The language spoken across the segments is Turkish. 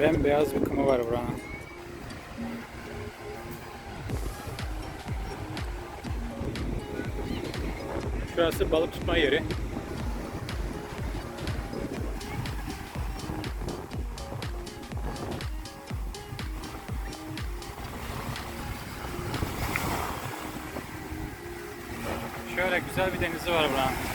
Bembeyaz bir kumu var buranın. Şurası balık tutma yeri. Şöyle güzel bir denizi var buranın.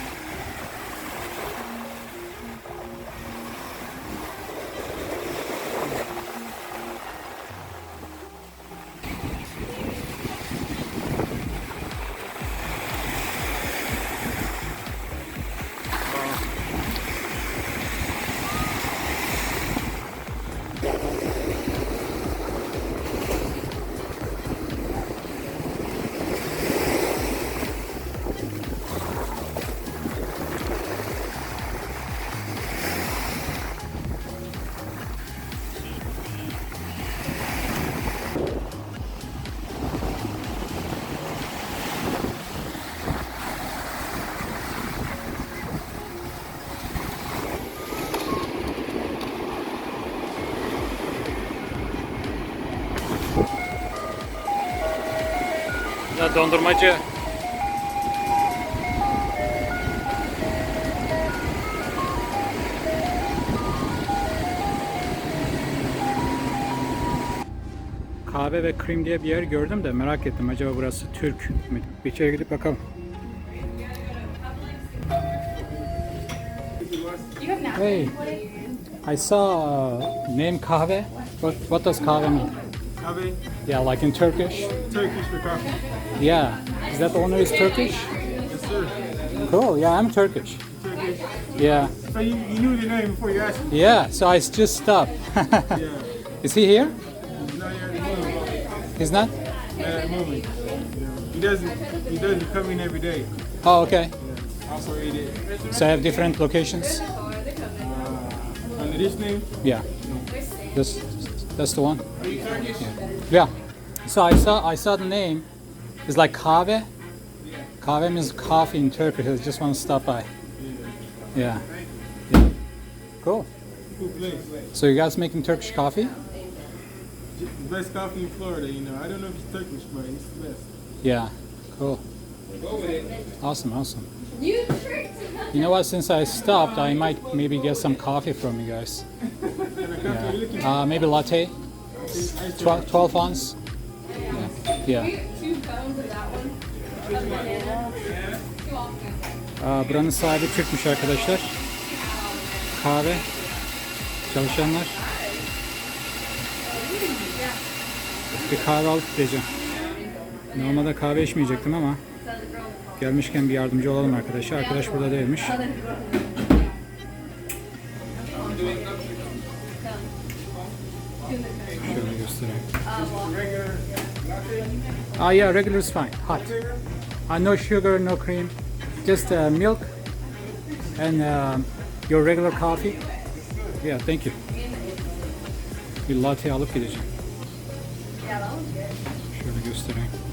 Dondurmacı. Kahve ve krem diye bir yer gördüm de merak ettim. Acaba burası Türk mü? Bir içeri gidip bakalım. Hey, I saw name kahve. What, what does kahve mean? Abi, Yeah, like in Turkish. Turkish for coffee. Yeah, is that the owner is Turkish? Yes, sir. Cool. Yeah, I'm Turkish. Turkish. Yeah, So you, you knew the name before you asked me. yeah. So I just stopped. Yeah. is he here? He's not here at the moment. He's not. The moment. He doesn't. He doesn't come in every day. Oh, okay. Yeah. Also ate it. So I have different locations. Uh, under this name. Yeah. This, that's the one. Yeah. So I saw, I saw the name. It's like kahve. Kahve means coffee in Turkish. I just want to stop by. Yeah. yeah. Cool. Cool place. So you guys making Turkish coffee? Best coffee in Florida. You know. I don't know if it's Turkish, but it's the best. Yeah. Cool. Awesome, awesome. You know what? Since I stopped, I might maybe get some coffee from you guys. Yeah. Uh, maybe latte. 12, 12 ounce. Yeah. yeah. Aa, buranın sahibi Türkmüş arkadaşlar. Kahve. Çalışanlar. Bir kahve alıp gideceğim. Normalde kahve içmeyecektim ama gelmişken bir yardımcı olalım arkadaşlar. Arkadaş burada değilmiş. Şöyle göstereyim. Ah yeah, regular is fine. Hot. Uh, no sugar, no cream. Just uh, milk and um, your regular coffee. Yeah, thank you. Bir latte alıp gideceğim. Şöyle göstereyim.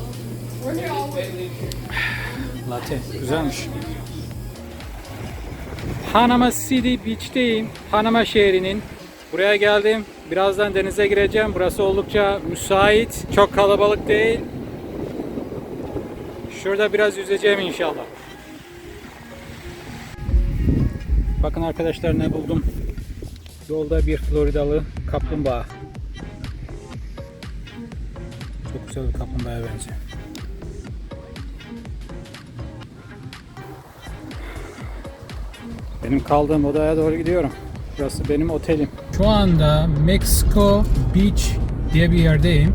Latte. Güzelmiş. Panama City Beach'teyim. Panama şehrinin. Buraya geldim. Birazdan denize gireceğim. Burası oldukça müsait. Çok kalabalık değil. Şurada biraz yüzeceğim inşallah. Bakın arkadaşlar ne buldum. Yolda bir Floridalı kaplumbağa. Çok güzel bir kaplumbağaya benziyor. Benim kaldığım odaya doğru gidiyorum. Burası benim otelim. Şu anda Mexico Beach diye bir yerdeyim.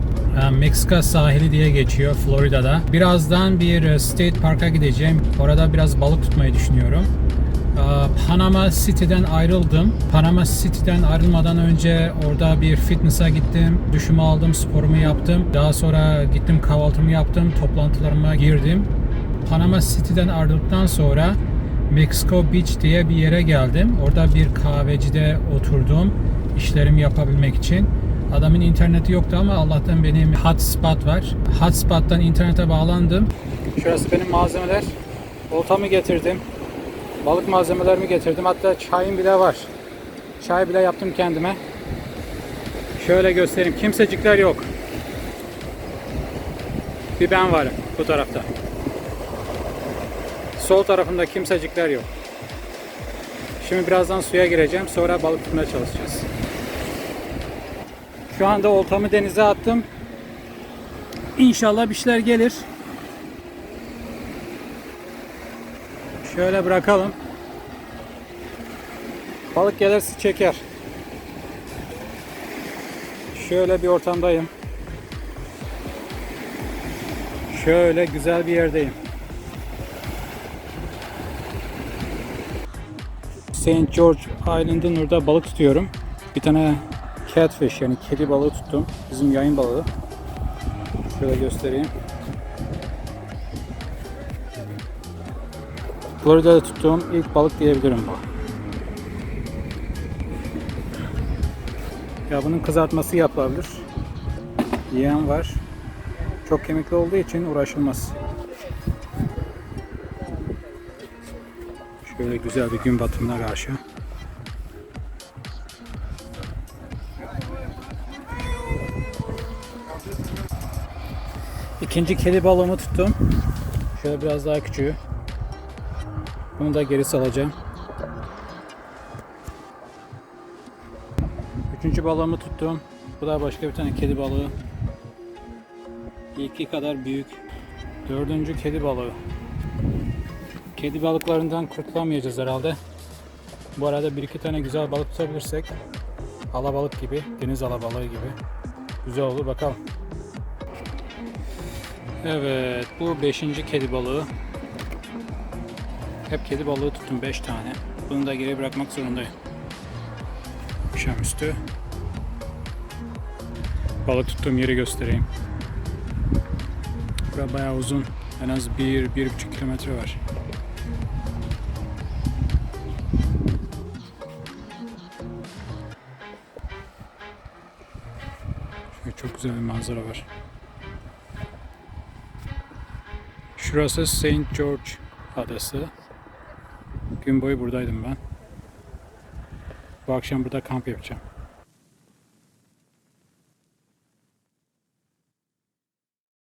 Meksika sahili diye geçiyor Florida'da. Birazdan bir e, state park'a gideceğim. Orada biraz balık tutmayı düşünüyorum. Ee, Panama City'den ayrıldım. Panama City'den ayrılmadan önce orada bir fitness'a gittim. Düşümü aldım, sporumu yaptım. Daha sonra gittim kahvaltımı yaptım, toplantılarıma girdim. Panama City'den ayrıldıktan sonra Mexico Beach diye bir yere geldim. Orada bir kahvecide oturdum işlerimi yapabilmek için. Adamın interneti yoktu ama Allah'tan benim hotspot var. Hotspot'tan internete bağlandım. Şurası benim malzemeler. Oltamı getirdim. Balık malzemelerimi getirdim. Hatta çayım bile var. Çay bile yaptım kendime. Şöyle göstereyim. Kimsecikler yok. Bir ben varım bu tarafta. Sol tarafımda kimsecikler yok. Şimdi birazdan suya gireceğim. Sonra balık tutmaya çalışacağız. Şu anda oltamı denize attım. İnşallah bir şeyler gelir. Şöyle bırakalım. Balık gelirse çeker. Şöyle bir ortamdayım. Şöyle güzel bir yerdeyim. St. George Island'ın orada balık tutuyorum. Bir tane catfish yani kedi balığı tuttum. Bizim yayın balığı. Şöyle göstereyim. Florida'da tuttuğum ilk balık diyebilirim bu. Ya bunun kızartması yapılabilir. Yiyen var. Çok kemikli olduğu için uğraşılmaz. Şöyle güzel bir gün batımına karşı. İkinci kedi balığımı tuttum. Şöyle biraz daha küçüğü. Bunu da geri salacağım. Üçüncü balığımı tuttum. Bu da başka bir tane kedi balığı. İki kadar büyük. Dördüncü kedi balığı. Kedi balıklarından kurtulamayacağız herhalde. Bu arada bir iki tane güzel balık tutabilirsek alabalık gibi, deniz alabalığı gibi güzel olur bakalım. Evet, bu beşinci kedi balığı. Hep kedi balığı tuttum 5 tane. Bunu da geri bırakmak zorundayım. Akşamüstü. Balık tuttuğum yeri göstereyim. Bura bayağı uzun. En az 1-1,5 kilometre var. Güzel bir manzara var. Şurası St. George adası. Gün boyu buradaydım ben. Bu akşam burada kamp yapacağım.